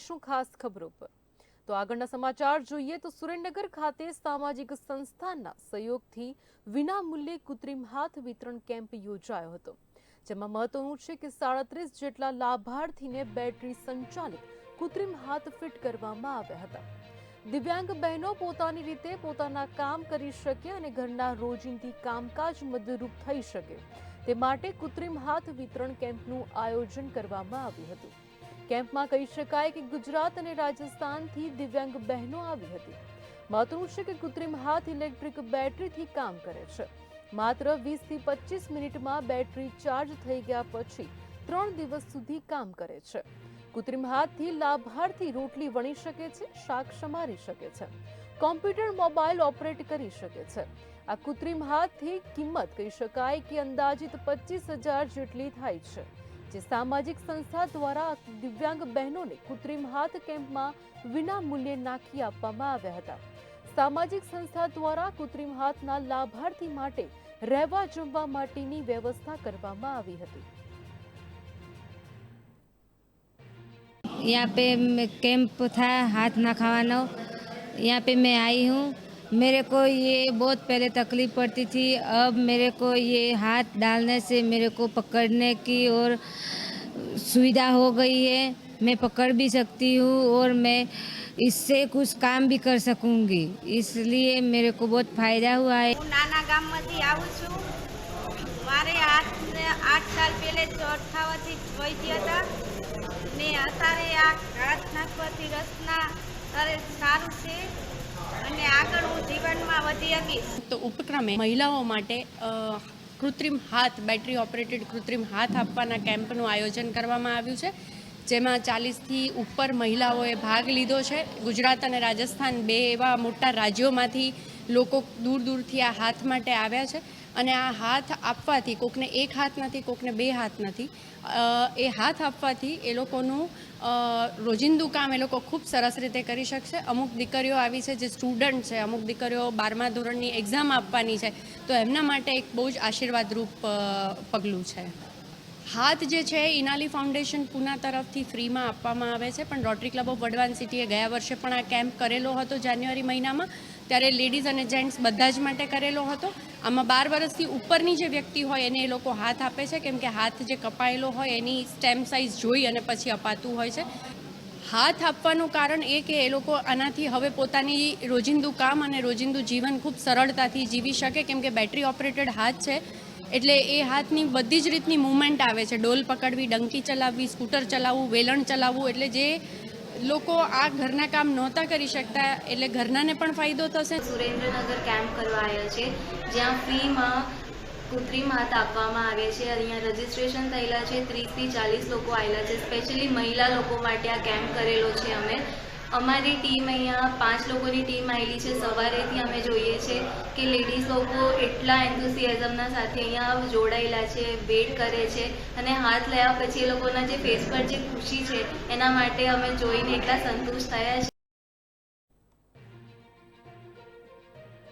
શું ખાસ ખબરો પર. તો આગળના સમાચાર જોઈએ તો સુરેન્દ્રનગર ખાતે સામાજિક સંસ્થાના સહયોગથી વિના મૂલ્યે કૃત્રિમ હાથ વિતરણ કેમ્પ યોજાયો હતો, જેમાં મહત્વનું છે કે સાડત્રીસ જેટલા લાભાર્થીને બેટરી સંચાલિત કૃત્રિમ હાથ ફિટ કરવામાં આવ્યા હતા. દિવ્યાંગ બહેનો પોતાની રીતે પોતાના કામ કરી શકે અને ઘરના રોજિંદી કામકાજ મદદરૂપ થઈ શકે, તે માટે કૃત્રિમ હાથ વિતરણ કેમ્પનું આયોજન કરવામાં આવ્યું હતું. કેમ્પમાં કહી શકાય કે ગુજરાત અને રાજસ્થાનથી દિવ્યાંગ બહેનો આવી હતી. મહત્વનું છે કે કૃત્રિમ હાથ ઇલેક્ટ્રિક બેટરીથી કામ કરે છે. માત્ર વીસથી પચીસ મિનિટમાં બેટરી ચાર્જ થઈ ગયા પછી ત્રણ દિવસ સુધી કામ કરે છે. કૃત્રિમ હાથથી લાભાર્થી રોટલી વણી શકે છે, શાક સમારી શકે છે. કોમ્પ્યુટર મોબાઈલ ઓપરેટ કરી શકે છે. આ કૃત્રિમ હાથથી કિંમત કહી શકાય કે અંદાજિત પચીસ હજાર જેટલી થાય છે. જે સામાજિક સંસ્થા દ્વારા દિવ્યાંગ બહેનોને કૃત્રિમ હાથ કેમ્પમાં વિના મૂલ્યે નાખી આપવામાં આવ્યા હતા સામાજિક સંસ્થા દ્વારા કૃત્રિમ હાથના લાભાર્થી માટે રહેવા જમવા માટેની વ્યવસ્થા કરવામાં આવી હતી यहाँ पे मैं- कैंप था हाथ ना खावानो यहाँ पे मैं आई हूँ मेरे को ये बहुत पहले तकलीफ पड़ती थी अब मेरे को ये हाथ डालने से मेरे को पकड़ने की और सुविधा हो गई है मैं पकड़ भी सकती हूँ और मैं इससे कुछ काम भी कर सकूँगी इसलिए मेरे को बहुत फ़ायदा हुआ है હું નાના ગામમાંથી આવું છું મારે હાથને આઠ સાલ પહેલે જ અટકાવવાથી જોઈ ગયા હતા ને અત્યારે આ હાથ નાખવાથી રસના તારે સારું છે અને આગળ હું જીવનમાં હતી તો ઉપક્રમે મહિલાઓ માટે કૃત્રિમ હાથ, બેટરી ઓપરેટેડ કૃત્રિમ હાથ આપવાના કેમ્પનું આયોજન કરવામાં આવ્યું છે, જેમાં ચાલીસથી ઉપર મહિલાઓએ ભાગ લીધો છે. ગુજરાત અને રાજસ્થાન બે એવા મોટા રાજ્યોમાંથી લોકો દૂર દૂરથી આ હાથ માટે આવ્યા છે. અને આ હાથ આપવાથી, કોકને એક હાથ નથી, કોકને બે હાથ નથી એ હાથ આપવાથી એ લોકોનું રોજિંદુ કામ એ લોકો ખૂબ સરસ રીતે કરી શકશે. અમુક દીકરીઓ આવી છે જે સ્ટુડન્ટ છે, અમુક દીકરીઓ બારમા ધોરણની એક્ઝામ આપવાની છે, તો એમના માટે એક બહુ જ આશીર્વાદરૂપ પગલું છે. હાથ જે છે ઇનાલી ફાઉન્ડેશન પુના તરફથી ફ્રીમાં આપવામાં આવે છે, પણ રોટરી ક્લબ ઓફ વડવાન સિટીએ ગયા વર્ષે પણ આ કેમ્પ કરેલો હતો જાન્યુઆરી મહિનામાં, ત્યારે લેડીઝ અને જેન્ટ્સ બધા જ માટે કરેલો હતો. આમાં બાર વર્ષથી ઉપરની જે વ્યક્તિ હોય એને એ લોકો હાથ આપે છે, કેમ કે હાથ જે કપાયેલો હોય એની સ્ટેમ સાઇઝ જોઈ અને પછી અપાતું હોય છે. હાથ આપવાનું કારણ એ કે એ લોકો આનાથી હવે પોતાની રોજિંદુ કામ અને રોજિંદુ જીવન ખૂબ સરળતાથી જીવી શકે, કેમ કે બેટરી ઓપરેટેડ હાથ છે. એટલે એ હાથની બધી જ રીતની મૂવમેન્ટ આવે છે. ડોલ પકડવી, ડંકી ચલાવવી, સ્કૂટર ચલાવવું, વેલણ ચલાવવું, એટલે જે લોકો આ ઘરના કામ નહોતા કરી શકતા, એટલે ઘરનાને પણ ફાયદો થશે. સુરેન્દ્રનગર કેમ્પ કરવા આવ્યા છે, જ્યાં ફ્રીમાં કૃત્રિમ હાથ આપવામાં આવે છે. અહીંયા રજીસ્ટ્રેશન થયેલા છે, ત્રીસથી ચાલીસ લોકો આવેલા છે. સ્પેશિયલી મહિલા લોકો માટે આ કેમ્પ કરેલો છે અમે. અમારી ટીમ અહીંયા પાંચ લોકોની ટીમ આવેલી છે. સવારેથી અમે જોઈએ છે કે લેડીઝ લોકો એટલા એન્થુસિયાઝમના સાથે અહીંયા જોડાયેલા છે, વેટ કરે છે અને હાથ લયા પછી એ લોકોના જે ફેસ પર જે ખુશી છે, એના માટે અમે જોઈને એટલા સંતુષ્ટ થયા છે.